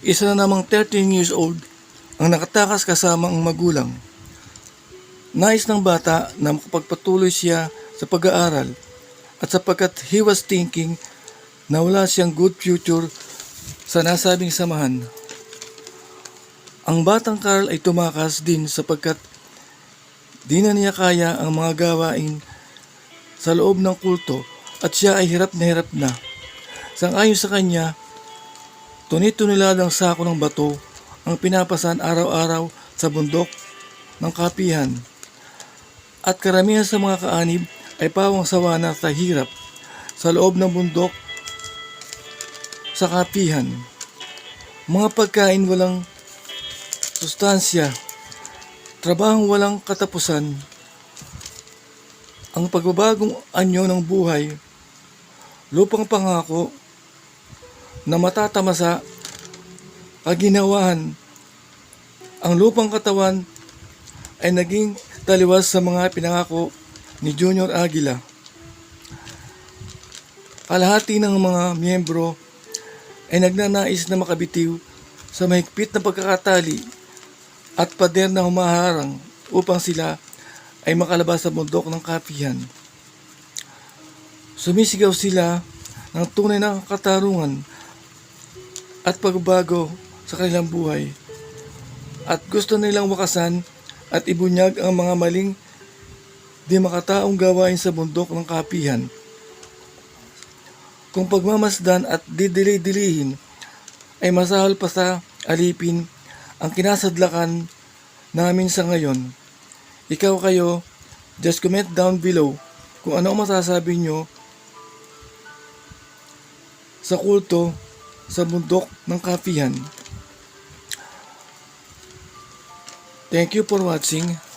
Isa na namang 13 years old ang nakatakas kasama ang magulang. Nais ng bata na makapagpatuloy siya sa pag-aaral at sapagkat he was thinking na wala siyang good future sa nasabing samahan. Ang batang Carl ay tumakas din sapagkat di na niya kaya ang mga gawain sa loob ng kulto at siya ay hirap na hirap na. Sangayon sa kanya, tunit-tuniladang sako ng bato ang pinapasan araw-araw sa bundok ng kapihan. At karamihan sa mga kaanib ay pawang sawa na sa hirap sa loob ng bundok sa kapihan. Mga pagkain walang sustansya, trabahong walang katapusan, ang pagbabagong anyo ng buhay, lupang pangako na matatamasa kaginawahan. Ang lupang katawan ay naging taliwas sa mga pinangako ni Junior Aguila. Kalahati ng mga miyembro ay nagnanais na makabitiw sa mahigpit na pagkakatali at pader na humaharang upang sila ay makalabas sa bundok ng kapihan. Sumisigaw sila ng tunay na katarungan at pagbabago sa kanilang buhay at gusto nilang wakasan at ibunyag ang mga maling di makataong gawain sa bundok ng kapihan. Kung pagmamasdan at didili-dilihin ay masahol pa sa alipin ang kinasadlakan namin sa ngayon. Ikaw kayo, just comment down below kung ano ang masasabi nyo sa kulto sa bundok ng kapihan. Thank you for watching.